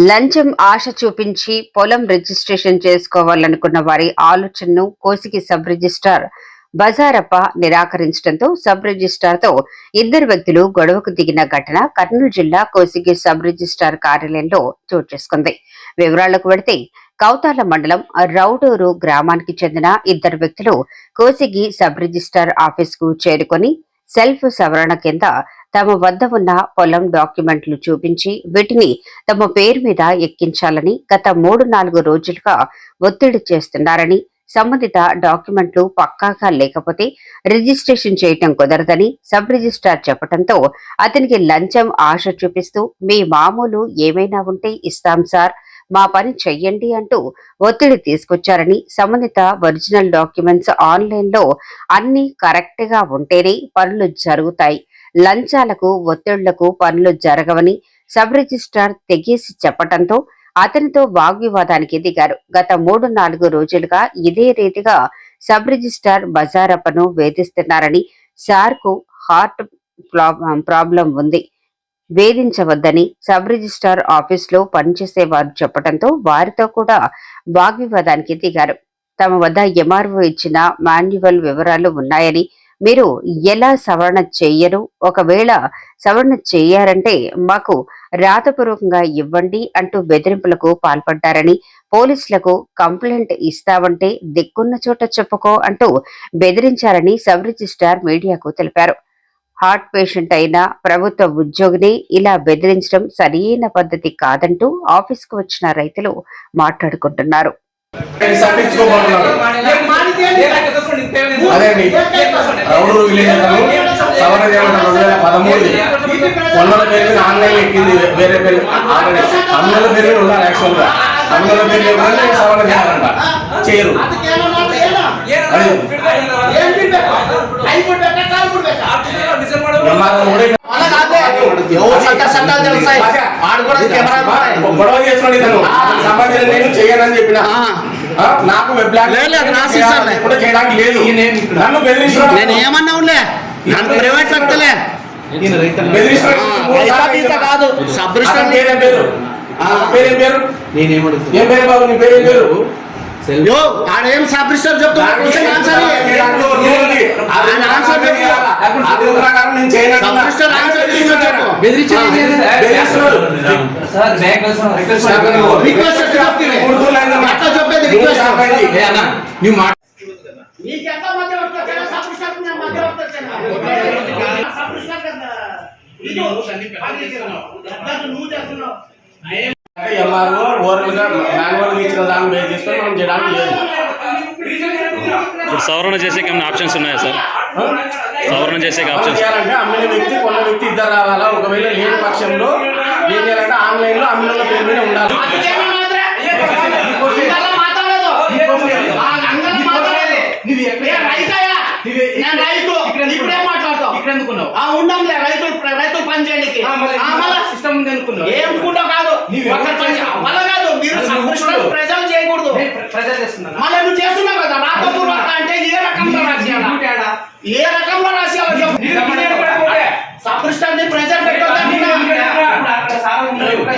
లంచం ఆశ చూపించి పొలం రిజిస్ట్రేషన్ చేసుకోవాలనుకున్న వారి ఆలోచనను కోసికి సబ్ రిజిస్ట్రార్ బజారప్ప నిరాకరించడంతో సబ్ రిజిస్ట్రార్తో ఇద్దరు వ్యక్తులు గొడవకు దిగిన ఘటన కర్నూలు జిల్లా కోసిగి సబ్ రిజిస్ట్రార్ కార్యాలయంలో చోటు చేసుకుంది. వివరాలకు వెడితే కౌతాల మండలం రౌడూరు గ్రామానికి చెందిన ఇద్దరు వ్యక్తులు కోసిగి సబ్ రిజిస్ట్రార్ ఆఫీస్కు చేరుకొని సెల్ఫ్ సవరణ కింద తమ వద్ద ఉన్న పొలం డాక్యుమెంట్లు చూపించి వీటిని తమ పేరు మీద ఎక్కించాలని గత మూడు నాలుగు రోజులుగా ఒత్తిడి చేస్తున్నారని సంబంధిత డాక్యుమెంట్లు పక్కాగా లేకపోతే రిజిస్ట్రేషన్ చేయటం కుదరదని సబ్ రిజిస్ట్రార్ చెప్పడంతో అతనికి లంచం ఆశ చూపిస్తూ మీ మామూలు ఏమైనా ఉంటే ఇస్తాం సార్. మా పని చెయ్యండి అంటూ ఒత్తిడి తీసుకొచ్చారని సంబంధిత ఒరిజినల్ డాక్యుమెంట్స్ ఆన్లైన్లో అన్ని కరెక్ట్గా ఉంటేనే పనులు జరుగుతాయి. లంచాలకు ఒత్తిళ్ళకు పనులు జరగవని సబ్ రిజిస్ట్రార్ తెగేసి చెప్పటంతో అతనితో వాగ్వివాదానికి దిగారు. గత మూడు నాలుగు రోజులుగా ఇదే రీతిగా సబ్ రిజిస్ట్రార్ బజారప్పను వేధిస్తున్నారని సార్కు హార్ట్ ప్రాబ్లం ఉంది. వేధించవద్దని సబ్ రిజిస్ట్రార్ ఆఫీస్లో పనిచేసే వారు చెప్పడంతో వారితో కూడా వాగ్వివాదానికి దిగారు. తమ వద్ద ఎంఆర్ఓ ఇచ్చిన మాన్యువల్ వివరాలు ఉన్నాయని మీరు ఎలా సవరణ చేయరు? ఒకవేళ సవరణ చేయారంటే మాకు రాతపూర్వకంగా ఇవ్వండి అంటూ బెదిరింపులకు పాల్పడ్డారని పోలీసులకు కంప్లైంట్ ఇస్తావంటే దిక్కున్న చోట చెప్పుకో అంటూ బెదిరించారని సబ్ రిజిస్ట్రార్ మీడియాకు తెలిపారు. హార్ట్ పేషెంట్ అయిన ప్రభుత్వ ఉద్యోగిని ఇలా బెదిరించడం సరియైన పద్ధతి కాదంటూ ఆఫీస్కు వచ్చిన రైతులు మాట్లాడుకుంటున్నారు. పేరు ఆన్లైన్ ఎక్కింది వేరే పేరు. పేరు ఉండాలి పేరు సవరణ చేయాలంట చేయరు అది ఎంఆర్ఓ కూడా అలా కాదే. ఎవరు చట్ట చట్టాలు తెలుస్తాయి. ఆడు కూడా కెమెరాలు ఉన్నాయి. గొడవ చేస్తున్నాడు ఇతను. సంబంధించిన నేను చేయనని చెప్పిన. నాకు వెబ్. కూడా చేయడానికి లేదు. నన్ను బెదిరిస్తున్నాడు. నేను ఏమన్నా ఉండే నన్ను ప్రైవేట్ వ్యక్తులే. బెదిరిస్తున్నాడు. కాదు. సబ్ పేరేం పేరు? ఆ. పేరేం పేరు? నేనేమడుగుతున్నా? ఏం పేరు బాబు? నీ పేరేం పేరు? యో ఆడేం సబ్ రిజిస్టర్ చెప్తున్నా క్వశ్చన్ ఆన్సర్. ఆయన ఆన్సర్. సబ్ రిజిస్టర్ ఆన్సర్ చెప్పు. బెదిరించేది? సార్ బ్యాంక్ రిక్వెస్ట్ ఎట్లా చెప్తివి? ఎట్లా చెప్పేది రిక్వెస్ట్? ఏ అన్న నువ్వు మాట నీకెంత మధ్యవర్తి వచ్చాడో సబ్ రిజిస్టర్ నేను మధ్యవర్తి వచ్చాను. సబ్ రిజిస్టర్ కదా. ఇదో. ఎంత నువ్వు చేస్తున్నావు ఎంఆర్ఓ ఓరల్గా మాన్యువల్గా ఇచ్చిన దాన్ని బేస్ చేసుకొని మనం చేయడానికి లేదు. ఇప్పుడు సవరణ చేసే ఏమైనా ఆప్షన్స్ ఉన్నాయా సార్? సవరణ చేసే ఆప్షన్స్. చేయాలంటే అమ్మిన వ్యక్తి కొన్న వ్యక్తి ఇద్దరు రావాలా? ఒకవేళ లేని పక్షంలో ఏం చేయాలంటే ఆన్లైన్లో అమ్మిన పేరు మీద ఉండాలి. రైతు. ఇప్పుడేం మాట్లాడతావు? ఆ, ఉండంలే, రైతులు రైతులు పని చేయడానికి ఆ, మళ్ళా ఏం అనుకుంటావు కాదు. ఒక్కరి పని వల్ల కాదు మీరు సంతృష్టులు ప్రజలు చేయకూడదు మళ్ళీ నువ్వు చేస్తున్నావు కదా రాతపూర్వక అంటే ఏ రకంలో రాసేయాలా ఏ రకంలో రాసేయాలో చెప్పు సంతృష్టాన్ని ప్రజలు పెట్టొద్దని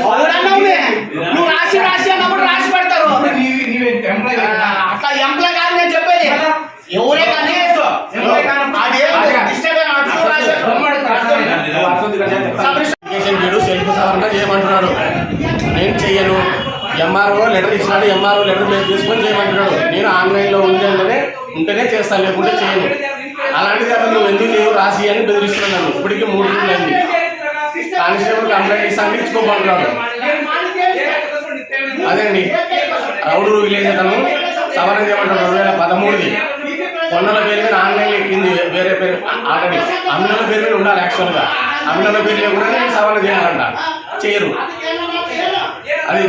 అవునన్నావులే. నువ్వు రాసి రాసి అన్నప్పుడు రాసి పెడతారు ఆ, అట్లా ఎంప్లాయ్ కాదు నేను చెప్పేది ఎవరే కానీ ఆడేం డిస్టర్బ్ అయిన అట్లు రాశారు. అప్లికేషన్ సవరణ చేయమంటున్నాడు. నేను చెయ్యను. ఎంఆర్ఓ లెటర్ ఇచ్చినాడు ఎంఆర్ఓ లెటర్ బేస్ తీసుకొని చేయమంటున్నాడు. నేను ఆన్లైన్లో ఉంది అంటేనే ఉంటేనే చేస్తాను లేకుంటే చేయను అలాంటిది అతను నువ్వు ఎందుకు లేవు రాసి అని బెదిరిస్తున్నాను ఇప్పటికీ మూడు రోజులు అయింది. కానిస్టేబుల్ కంప్లైంట్ ఇస్తాను ఇచ్చుకోమంటున్నాడు. అదేండి రౌడు విలేజ్ అతను సవరణ చేయమంటాడు రెండు వేల పదమూడుది. పేరు మీద ఎక్కింది వేరే పేరు ఆల్రెడీ అమ్మినల పేరు మీద ఉండాలి యాక్చువల్గా అమ్మినల పేరు లేకుండా నేను సవరణ చేయాలంట. చేయరు. అది